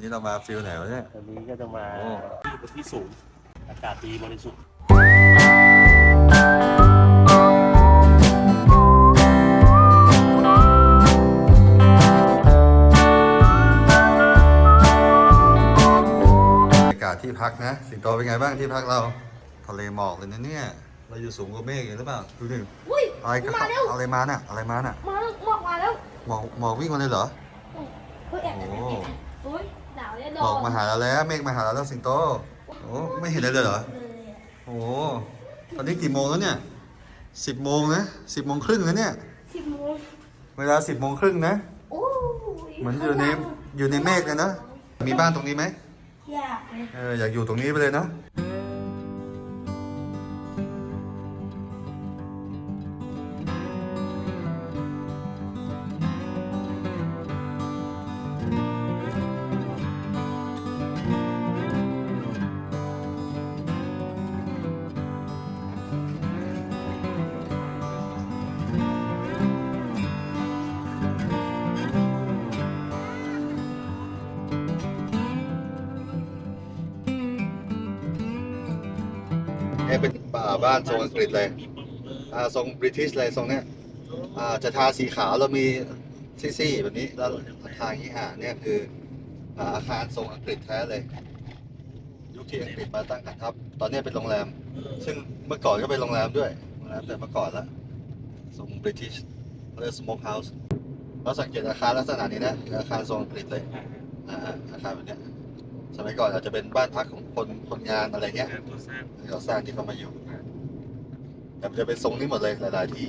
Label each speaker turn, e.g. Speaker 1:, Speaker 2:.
Speaker 1: นี่เรามาฟิลไหนวะเนี่ย
Speaker 2: ตอนนี้ก็จะมา
Speaker 1: โอ้
Speaker 2: ที่บนที่สูงอากาศดีบริสุทธิ์
Speaker 1: บรรยากาศที่พักนะ สิงโตเป็นไงบ้างที่พักเรา ทะเลหมอกเลยนะเนี่ย เราอยู่สูงกว่าเมฆอยู่หรือเปล่า ดูดิ
Speaker 3: อุ้ย
Speaker 1: อะไรก็
Speaker 3: มาเร็ว
Speaker 1: อะไรมาน่ะ อะไรมาน่ะ
Speaker 3: มาแล้วหมอกมาแล้ว
Speaker 1: หมอกหมอกวิ่งมาเลยเหรอ
Speaker 3: เฮ้ยแอบแอบ
Speaker 1: โอ้
Speaker 3: แอบแอบ โอ้ยหนาวเนี่ยโด
Speaker 1: หมอก
Speaker 3: น
Speaker 1: มาหาเราแล้วเมฆมาหาเราแล้วสิงโตโอ้ไม่เห็นอะไรเลยเหรอ
Speaker 3: เลยอะ
Speaker 1: โอ้ตอนนี้กี่โมงแล้วเนี่ยสิบโมงนะสิบโมงครึ่งแล้วเนี่ย
Speaker 3: สิบโมง
Speaker 1: เวลาสิบโมงครึ่งนะ
Speaker 3: โอ้ย
Speaker 1: เหมือนอยู่ในอยู่ในเมฆเลยนะมีบ้านตรงนี้ไหม
Speaker 3: อยากเลย
Speaker 1: เอออยากอยู่ตรงนี้ไปเลยเนาะ นี่ยเป็นป่าบ้านทรงอังกฤษเลยอ่าทรงบริติชเลยทรงเนี้ยอ่าจะทาสีขาวแล้วมีซี่ๆแบบนี้แล้วทาอย่างนี้อ่าเนี่ยคืออาคารทรงอังกฤษแท้เลย ยุคที่อังกฤษมาตั้งฐานทัพตอนนี้เป็นโรงแรม ซึ่งเมื่อก่อนก็เป็นโรงแรมด้วยโรงแรมแต่เมื่อก่อนละทรงบริติชเรียกสโมกเฮาส์เราสังเกตอาคารลักษณะนี้นะคืออาคารทรงอังกฤษเลยอ่าอาคารแบบเนี้ย สมัยก่อนอาจจะเป็นบ้านพักของคนคนงานอะไรเงี้ย
Speaker 2: ตัวสร้าง
Speaker 1: ที่เขาสร้างที่เขามาอยู่นะแต่มันจะเป็นทรงนี้หมดเลยหลายๆที่